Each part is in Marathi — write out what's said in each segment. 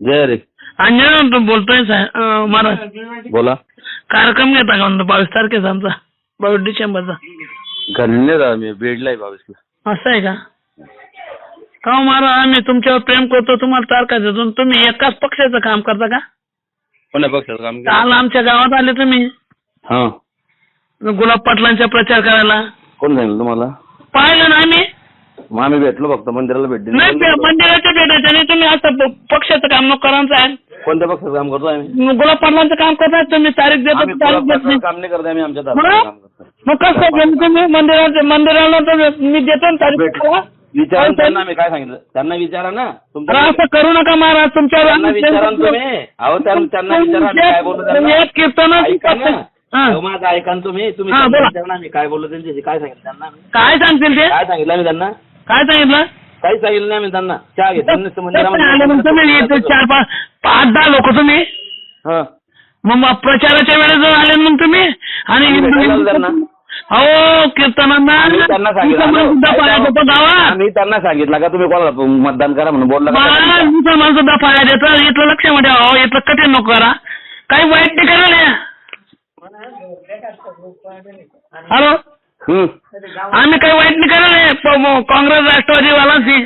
जय रे. अंजना बोलतोय साहेब महाराज. बोला. कार्यक्रम घेता का म्हणतो? बावीस तारखेचा आमचा. बावीस डिसेंबरचा. घालणे राहा मी बीडला आहे बावीसला. असं आहे का? का हो महाराज आम्ही तुमच्यावर प्रेम करतो तुम्हाला तारखा देतो तुम्ही एकाच पक्षाचं काम करता का? कोण्या पक्षाचं काम केलं? आमच्या गावात आले तुम्ही. हा. गुलाब पाटलांचा प्रचार करायला. कोण सांगितलं तुम्हाला? पाहिलं ना आम्ही. मग आम्ही भेटलो फक्त मंदिराला भेट दिली. नाही मंदिराच्या भेटायचं नाही तुम्ही असं पक्षाचं काम करायचं आहे कोणत्या पक्षाचं काम करतो आम्ही? गुलाब पाटलांचं काम करताय तुम्ही तारीख देतो आम्ही तारीख देत नाही. काम नाही करत आम्ही आमच्या काम करतो मग कसं केलं तुम्ही मंदिराच्या मंदिराला तर मी देतो ना तारीख भेट. विचारा ना त्यांना मी काय सांगितलं? त्यांना विचारा ना. अरे तुमच्या असं करू नका महाराज तुमच्यावर त्यांना आम्ही विचारा ना. तुम्ही. अहो त्यां- त्यांना विचारा मी काय बोललो तुम्ही त्यांना एक कीर्तनाचं ऐका ना. हा. अहो, माझं ऐका ना तुम्ही. तुम्ही हा, त्यांना बोला. विचारा ना मी काय बोललो त्यांच्याशी काय सांगितलं त्यांना. आम्ही? काय सांगतील ते? काय सांगितलं मी त्यांना? काय सांगितलं? काही सांगितलं नाही मी त्यांना. चहा आले मग तुम्ही चार पाच पाच दहा लोक तुम्ही हा. मग मग प्रचाराच्या वेळेस जर आले मग तुम्ही? आणि आम्ही भेटायला आलो त्यांना. हो कीर्तनांना. आम्ही त्यांना सांगितलं. मुसलमान सुद्धा पाया देतो गावात. आम्ही त्यांना सांगितलं का तुम्ही कोणाला मतदान करा म्हणून बोलला का त्यांना? मुसलमान सुद्धा पाया देतो. इथलं लक्षामध्ये हो इथलं कठीण नको करा. काही वाईट नाही. करा नाही. हॅलो. आम्ही काही वाईट नाही करा नाही प- म- काँग्रेस राष्ट्रवादी वालांशी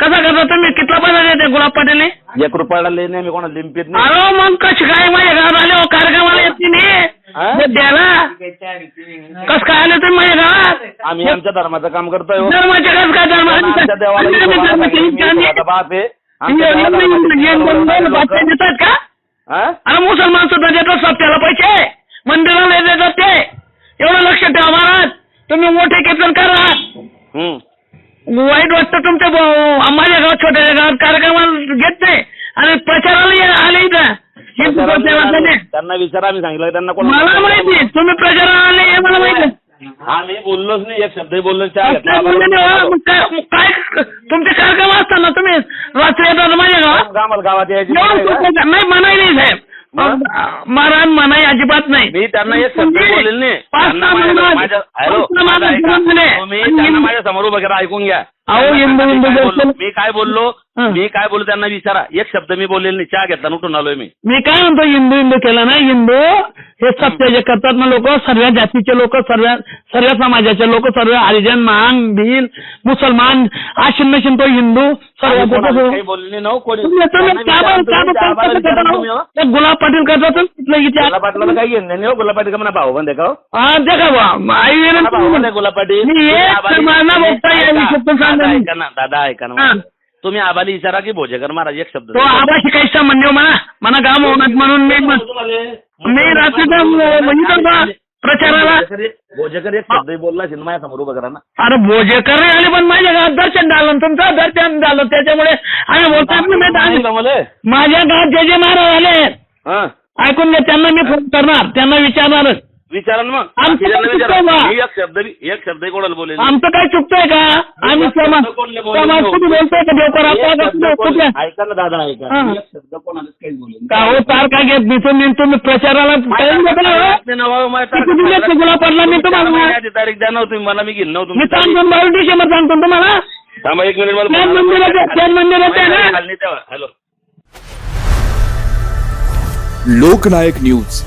कसा करता तुम्ही? कितला पैसा देते गुलाब पाटील एक रुपयाला लेणे आम्ही कोणाला लिंपित नाही. अरे मग कशी काय माझ्या घरात आले हो? कार्यक्रमाला येत नाही द्यायला. कस काय आले तुम्ही माझ्या घरात? आम्ही आमच्या धर्माचं काम करतोय हो. धर्माचे कस काय धर्म आमच्या देवाला विश्वास आहे. मी स्वतः बाप आहे. देतात का? अरे मुसलमान सुद्धा देतात सत्याला पैसे. मंदिराला देतात ते एवढं लक्ष ठेवा महाराज तुम्ही मोठे कीर्तन करा. हम्म. वाईट वाटतं तुमच्या ब- माझ्या गावात छोट्या गावात कार्यक्रमाला घेत नाही आणि प्रचाराला ये- आले इथं. हिंदू प्रचाराला त्यांना विचारा आम्ही सांगितलं त्यांना मला माहिती तुम्ही प्रचाराला आले हे मला माहिती आम्ही बोललोच नाही. एक शब्द बोललो चहा घेतला. नाही हो? मग काय मग काय तुमचे कार्यक्रम असताना तुम्ही? रात्री येतात माझ्या गावात? आम्हाला गावात यायची एवढं नाही का? नाही म्हणाय नाही साहेब. मग? म्हणाय अजिबात नाही. मी त्यांना एक शब्द तुम्ही बोलेल नाही. पाच त्यांना सहा माझ्या- माझ्या हॅलो पाच सहा माझं महिन्यात ऐका. बोलले. तुम्ही त्यांना माझ्यासमोर वगैरे ऐकून घ्या. अहो, दर्शन- मी काय बोललो. मी काय बोललो त्यांना विचारा. एक शब्द मी बोलेल नाही चहा घेतला उठून आलोय मी. मी काय म्हणतो हिंदू हिंदू केलं ना हिंदू हे सत्य जे करतात ना लोक सर्व जातीचे लोक सर्व सर्व समाजाचे लोक सर्व हरिजन मान भील मुसलमान आशिन नशीन तो हिंदू सर्व बोलले गुलाब पाटील करतात गुलाब पाटलाला काही हो गुलाब पाटील का म्हणा भाऊ बंद का हो? आई गुलाब पाटील. दादा. ऐका ना दादा ऐका ना. तुम्ही आबाली विचारा की भोजेकर महाराज एक शब्द तो आबाशी काही संबंध म्हणा. म्हणा गाव होणार म्हणून मी मी रात्रीचा म्हणजे प्रचाराला. भोजेकर एक शब्द बोलला असेल माझ्यासमोर उभं करा ना अरे भोजेकर नाही आले पण माझ्या गावात दर्शन झालं तुमचं दर्शन झालं. त्याच्यामुळे आम्ही बोलतात मला? माझ्या गावात जे जे महाराज आले ऐकून घ्या त्यांना मी फोन करणार. त्यांना विचारणार विचारा ना मग आमचं बाकीच्यांना काय विचारा. चुकलं बा? मी एक शब्द एक शब्द कोणाला बोलेल आमचं काय चुकतंय का आम्ही समाज समाज कुठे बोलतोय का देवकर एक शब्द ऐका ना दादा ऐका हा. मी एक शब्द कोणालाच काही बोलेल का हो तार काय घेत मी तुम्ही तुम्ही प्रचाराला टाइम देता ना, हो? किती पडला मी तुम्हाला तारीख द्या ना तुम्ही मला मी घेईन नव्हतं मी सांगतो बावीस डिसेंबर सांगतो तुम्हाला थांबा एक मिनिट मला त्याच मंदिरात आहे ना हॅलो लोकनायक न्यूज